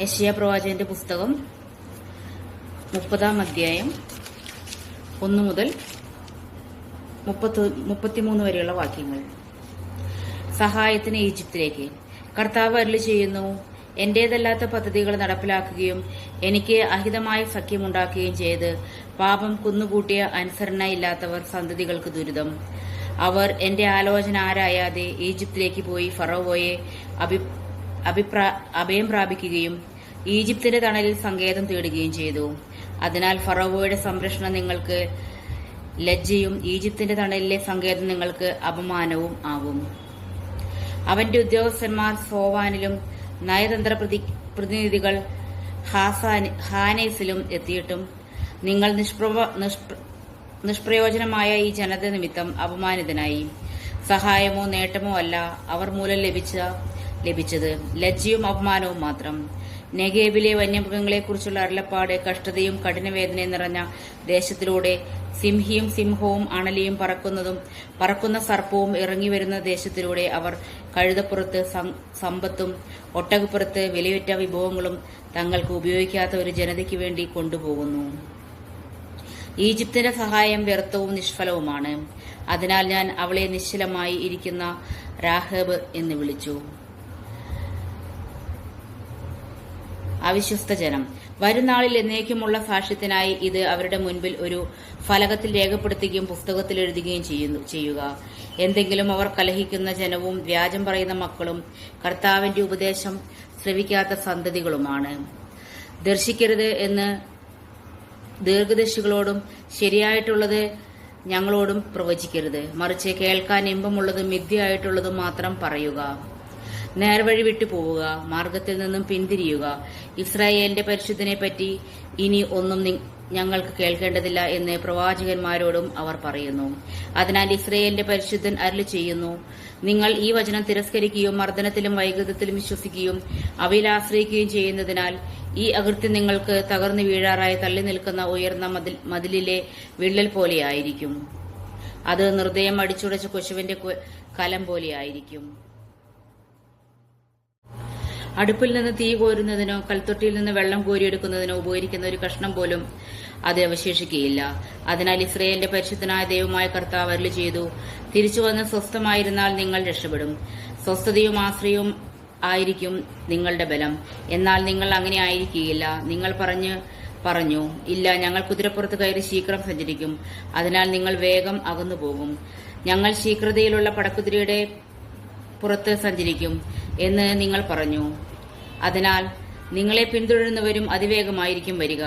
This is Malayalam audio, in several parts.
യശയ പ്രവാചകന്റെ പുസ്തകം മുപ്പതാം അധ്യായം ഒന്ന് മുതൽ മുപ്പത്തി മുപ്പത്തിമൂന്ന് വരെയുള്ള വാക്യങ്ങൾ. സഹായത്തിന് ഈജിപ്തിലേക്ക്. കർത്താവ് അരുളി ചെയ്യുന്നു എന്റേതല്ലാത്ത പദ്ധതികൾ നടപ്പിലാക്കുകയും എനിക്ക് അഹിതമായ സഖ്യമുണ്ടാക്കുകയും ചെയ്ത് പാപം കുന്നുകൂട്ടിയ അനുസരണയില്ലാത്തവർ സന്തതികൾക്ക് ദുരിതം. അവർ എന്റെ ആലോചന ആരായാതെ ഈജിപ്തിലേക്ക് പോയി ഫറോവോയെ അഭി അഭയം പ്രാപിക്കുകയും ഈജിപ്തിന്റെ തണലിൽ സങ്കേതം തേടുകയും ചെയ്തു. അതിനാൽ ഫറോവോയുടെ സംരക്ഷണം നിങ്ങൾക്ക് ലജ്ജയും ഈജിപ്തിന്റെ തണലിലെ സങ്കേതം നിങ്ങൾക്ക് അപമാനവും ആകും അവന്റെ ഉദ്യോഗസ്ഥന്മാർ സോവാനിലും നയതന്ത്ര പ്രതി- പ്രതിനിധികൾ ഹാനേസിലും എത്തിയിട്ടും നിങ്ങൾ നിഷ്പ്രയോജനമായ ഈ ജനത നിമിത്തം അപമാനിതനായി. സഹായമോ നേട്ടമോ അല്ല. അവർ മൂലം ലഭിച്ച ലഭിച്ചത്. ലജ്ജയും അപമാനവും മാത്രം. നെഗേബിലെ വന്യമൃഗങ്ങളെക്കുറിച്ചുള്ള അരുളപ്പാട് കഷ്ടതയും കഠിനവേദനയും നിറഞ്ഞ ദേശത്തിലൂടെ സിംഹിയും സിംഹവും അണലിയും പറക്കുന്നതും പറക്കുന്ന സർപ്പവും ഇറങ്ങി വരുന്ന ദേശത്തിലൂടെ അവർ കഴുതപ്പുറത്ത് സമ്പത്തും ഒട്ടകപ്പുറത്ത് വിലയുറ്റ വിഭവങ്ങളും തങ്ങൾക്ക് ഉപയോഗിക്കാത്ത ഒരു ജനതയ്ക്ക് വേണ്ടി കൊണ്ടുപോകുന്നു. ഈജിപ്തിന്റെ സഹായം വ്യർത്ഥവും നിഷ്ഫലവുമാണ്. അതിനാൽ ഞാൻ അവളെ നിശ്ചലമായി ഇരിക്കുന്ന രാഹബ് എന്ന് വിളിച്ചു. അവിശ്വസ്ത ജനം. വരുന്നാളിൽ എന്നേക്കുമുള്ള സാക്ഷ്യത്തിനായി ഇത് അവരുടെ മുൻപിൽ ഒരു ഫലകത്തിൽ രേഖപ്പെടുത്തുകയും പുസ്തകത്തിൽ എഴുതുകയും ചെയ്യുക. എന്തെങ്കിലും അവർ കലഹിക്കുന്ന ജനവും വ്യാജം പറയുന്ന മക്കളും കർത്താവിന്റെ ഉപദേശം ശ്രവിക്കാത്ത സന്തതികളുമാണ്. ദർശിക്കരുത് എന്ന് ദീർഘദർശികളോടും ശരിയായിട്ടുള്ളത് ഞങ്ങളോടും പ്രവചിക്കരുത്. മറിച്ച് കേൾക്കാൻ ഇമ്പമുള്ളതും മിഥ്യയായിട്ടുള്ളതും മാത്രം പറയുക. നേർവഴി വിട്ടു പോവുക മാർഗത്തിൽ നിന്നും പിന്തിരിയുക. ഇസ്രായേലിന്റെ പരിശുദ്ധനെ പറ്റി ഇനി ഒന്നും ഞങ്ങൾക്ക് കേൾക്കേണ്ടതില്ല എന്ന് പ്രവാചകന്മാരോടും അവർ പറയുന്നു. അതിനാൽ ഇസ്രയേലിന്റെ പരിശുദ്ധൻ അരുളി ചെയ്യുന്നു നിങ്ങൾ ഈ വചനം തിരസ്കരിക്കുകയും മർദ്ദനത്തിലും വൈകൃതത്തിലും വിശ്വസിക്കുകയും അവയിൽ ആശ്രയിക്കുകയും ചെയ്യുന്നതിനാൽ ഈ അകൃത്യം നിങ്ങൾക്ക് തകർന്നു വീഴാറായി തള്ളി നിൽക്കുന്ന ഉയർന്ന മതിലിലെ വിള്ളൽ പോലെയായിരിക്കും. അത് നിർദ്ദയം അടിച്ചുടച്ച കൊശുവിന്റെ കലം പോലെയായിരിക്കും. അടുപ്പിൽ നിന്ന് തീ കോരുന്നതിനോ കൽത്തൊട്ടിയിൽ നിന്ന് വെള്ളം കോരിയെടുക്കുന്നതിനോ ഉപകരിക്കുന്ന ഒരു കഷ്ണം പോലും അത് അവശേഷിക്കുകയില്ല. അതിനാൽ ഇസ്രയേലിന്റെ പരിശുദ്ധനായ ദൈവമായ കർത്താവ് അരുളി ചെയ്തു തിരിച്ചു വന്ന് സ്വസ്ഥമായിരുന്നാൽ നിങ്ങൾ രക്ഷപ്പെടും. സ്വസ്ഥതയും ആശ്രയവും ആയിരിക്കും നിങ്ങളുടെ ബലം. എന്നാൽ നിങ്ങൾ അങ്ങനെ ആയിരിക്കുകയില്ല. നിങ്ങൾ പറഞ്ഞ് പറഞ്ഞു ഇല്ല ഞങ്ങൾ കുതിരപ്പുറത്ത് കയറി ശീഘ്രം സഞ്ചരിക്കും. അതിനാൽ നിങ്ങൾ വേഗം അകന്നു പോകും ഞങ്ങൾ ശീഘ്രതയിലുള്ള പടക്കുതിരയുടെ പുറത്ത് സഞ്ചരിക്കും എന്ന് നിങ്ങൾ പറഞ്ഞു. അതിനാൽ നിങ്ങളെ പിന്തുടരുന്നവരും അതിവേഗമായിരിക്കും വരിക.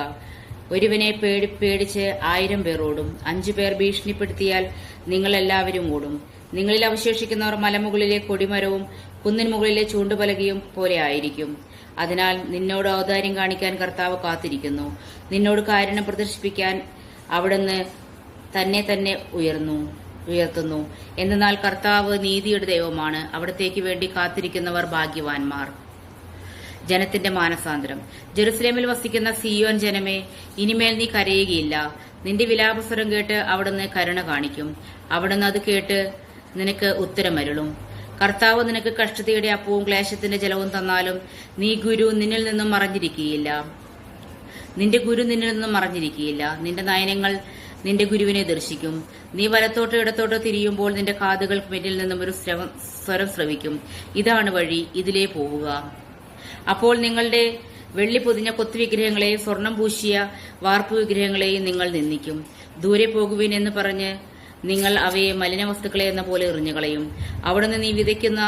ഒരുവനെ പേടി പേടിച്ച് ആയിരം പേർ ഓടും. അഞ്ചു പേർ ഭീഷണിപ്പെടുത്തിയാൽ നിങ്ങൾ എല്ലാവരും ഓടും. നിങ്ങളിൽ അവശേഷിക്കുന്നവർ മലമുകളിലെ കൊടിമരവും കുന്നിൻ മുകളിലെ ചൂണ്ടുപലകയും പോലെ ആയിരിക്കും. അതിനാൽ നിന്നോട് ഔദാര്യം കാണിക്കാൻ കർത്താവ് കാത്തിരിക്കുന്നു. നിന്നോട് കാരണം പ്രദർശിപ്പിക്കാൻ അവിടുന്ന് തന്നെ തന്നെ ഉയർന്നു. ഉയർത്തുന്നു. എന്നാൽ കർത്താവ് നീതിയുടെ ദൈവമാണ്. അവിടത്തേക്ക് വേണ്ടി കാത്തിരിക്കുന്നവർ ഭാഗ്യവാന്മാർ. ജനത്തിന്റെ മാനസാന്തരം. ജെറുസലേമിൽ വസിക്കുന്ന സിയോൻ ജനമേ ഇനിമേൽ നീ കരയുകയില്ല. നിന്റെ വിലാപസ്വരം കേട്ട് അവിടുന്ന് കരുണ കാണിക്കും. അവിടുന്ന് അത് കേട്ട് നിനക്ക് ഉത്തരമരുളും. കർത്താവ് നിനക്ക് കഷ്ടതയുടെ അപ്പവും ക്ലേശത്തിന്റെ ജലവും തന്നാലും നീ ഗുരു നിന്നിൽ നിന്നും മറഞ്ഞിരിക്കുകയില്ല. നിന്റെ ഗുരു നിന്നിൽ നിന്നും മറഞ്ഞിരിക്കുകയില്ല. നിന്റെ നയനങ്ങൾ നിന്റെ ഗുരുവിനെ ദർശിക്കും. നീ വലത്തോട്ടോ ഇടത്തോട്ടോ തിരിയുമ്പോൾ നിന്റെ കാതുകൾക്ക് പിന്നിൽ നിന്നും ഒരു സ്വരം ശ്രവിക്കും ഇതാണ് വഴി ഇതിലേ പോവുക. അപ്പോൾ നിങ്ങളുടെ വെള്ളി പൊതിഞ്ഞ കൊത്തുവിഗ്രഹങ്ങളെയും സ്വർണം പൂശിയ വാർപ്പ് വിഗ്രഹങ്ങളെയും നിങ്ങൾ നിന്ദിക്കും. ദൂരെ പോകുവിൻ എന്ന് പറഞ്ഞ് നിങ്ങൾ അവയെ മലിന വസ്തുക്കളെ എന്ന പോലെ എറിഞ്ഞുകളയും. അവിടുന്ന് നീ വിതയ്ക്കുന്ന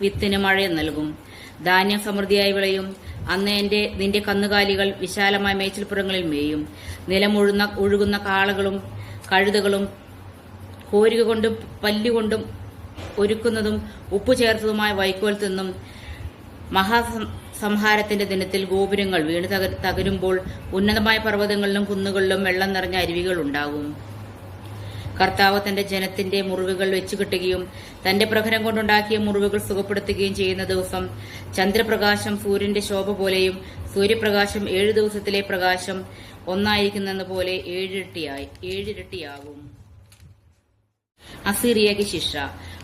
വിത്തിന് മഴ നൽകും. ധാന്യം സമൃദ്ധിയായി വിളയും. അന്ന് എന്റെ നിന്റെ കന്നുകാലികൾ വിശാലമായ മേച്ചിൽപ്പുറങ്ങളിൽ മേയും. നിലമൊഴുന്ന ഒഴുകുന്ന കാളകളും കഴുതകളും കോരുക കൊണ്ടും പല്ലുകൊണ്ടും ഒരുക്കുന്നതും ഉപ്പു ചേർത്തതുമായ വൈക്കോൽ തിന്നും മഹാസംഹാരത്തിന്റെ ദിനത്തിൽ ഗോപുരങ്ങൾ വീണ് തകരുമ്പോൾ ഉന്നതമായ പർവതങ്ങളിലും കുന്നുകളിലും വെള്ളം നിറഞ്ഞ അരുവികൾ ഉണ്ടാകും. കർത്താവ് തന്റെ ജനത്തിന്റെ മുറിവുകൾ വെച്ചുകെട്ടുകയും തന്റെ പ്രഹരം കൊണ്ടുണ്ടാക്കിയ മുറിവുകൾ സുഖപ്പെടുത്തുകയും ചെയ്യുന്ന ദിവസം ചന്ദ്രപ്രകാശം സൂര്യന്റെ ശോഭ പോലെയും സൂര്യപ്രകാശം ഏഴു ദിവസത്തിലെ പ്രകാശം ഒന്നായിരിക്കുന്നെന്ന പോലെ ഏഴിരട്ടിയായി ഏഴിരട്ടിയാകും. അസീറിയയ്ക്ക് ശിക്ഷ.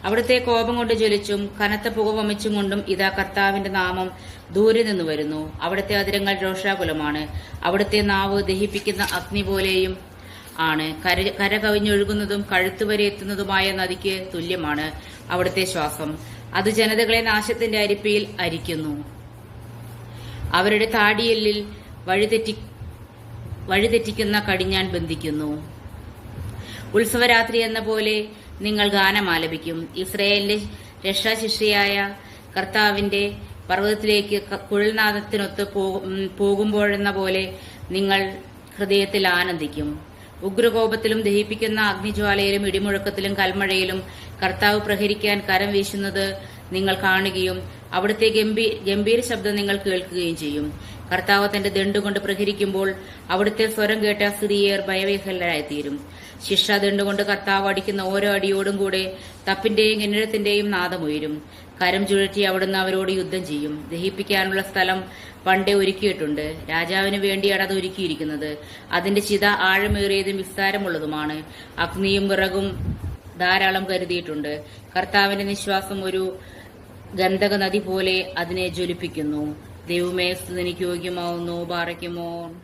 അവിടുത്തെ കോപം കൊണ്ട് ജ്വലിച്ചും കനത്ത പുക വമിച്ചും കൊണ്ടും ഇതാ കർത്താവിന്റെ നാമം ദൂരെ നിന്ന് വരുന്നു. അവിടുത്തെ അതിരങ്ങൾ രോഷാകുലമാണ്. അവിടുത്തെ നാവ് ദഹിപ്പിക്കുന്ന അഗ്നി പോലെയും ആണ്. കര കര കവിഞ്ഞൊഴുകുന്നതും കഴുത്തുവരെ എത്തുന്നതുമായ നദിക്ക് തുല്യമാണ് അവിടുത്തെ ശ്വാസം. അത് ജനതകളെ നാശത്തിന്റെ അരിപ്പയിൽ അരിക്കുന്നു. അവരുടെ താടിയെല്ലിൽ വഴിതെറ്റി വഴിതെറ്റിക്കുന്ന കടിഞ്ഞാൻ ബന്ധിക്കുന്നു. ഉത്സവരാത്രി എന്ന പോലെ നിങ്ങൾ ഗാനം ആലപിക്കും. ഇസ്രയേലിന്റെ രക്ഷാശിഷ്ടിയായ കർത്താവിന്റെ പർവതത്തിലേക്ക് കുഴൽനാഥത്തിനൊത്ത് പോകുമ്പോഴെന്ന പോലെ നിങ്ങൾ ഹൃദയത്തിൽ ആനന്ദിക്കും. ഉഗ്രകോപത്തിലും ദഹിപ്പിക്കുന്ന അഗ്നിജ്വാലയിലും ഇടിമുഴക്കത്തിലും കൽമഴയിലും കർത്താവ് പ്രഹരിക്കാൻ കരം വീശുന്നത് നിങ്ങൾ കാണുകയും അവിടുത്തെ ഗംഭീ ഗംഭീര ശബ്ദം നിങ്ങൾ കേൾക്കുകയും ചെയ്യും. കർത്താവ് തന്റെ ദണ്ടുകൊണ്ട് പ്രഹരിക്കുമ്പോൾ അവിടുത്തെ സ്വരം കേട്ട സ്ഥിതിയേർ ഭയവിഹലരായിത്തീരും ശിക്ഷ ദണ്ടുകൊണ്ട് കർത്താവ് അടിക്കുന്ന ഓരോ അടിയോടും കൂടെ തപ്പിന്റെയും കിന്നരത്തിന്റെയും നാദമുയരും. കരം ചുഴറ്റി അവിടുന്ന് അവരോട് യുദ്ധം ചെയ്യും. ദഹിപ്പിക്കാനുള്ള സ്ഥലം പണ്ടേ ഒരുക്കിയിട്ടുണ്ട്. രാജാവിന് വേണ്ടിയാണ് അത് ഒരുക്കിയിരിക്കുന്നത്. അതിന്റെ ചിത ആഴമേറിയതും വിസ്താരമുള്ളതുമാണ്. അഗ്നിയും വിറകും ധാരാളം കരുതിയിട്ടുണ്ട്. കർത്താവിന്റെ നിശ്വാസം ഒരു ഗന്ധക നദി പോലെ അതിനെ ജ്വലിപ്പിക്കുന്നു. ദൈവമേ സ്തുതിക്ക് യോഗ്യമാവുന്നു. പാറയ്ക്കുമോ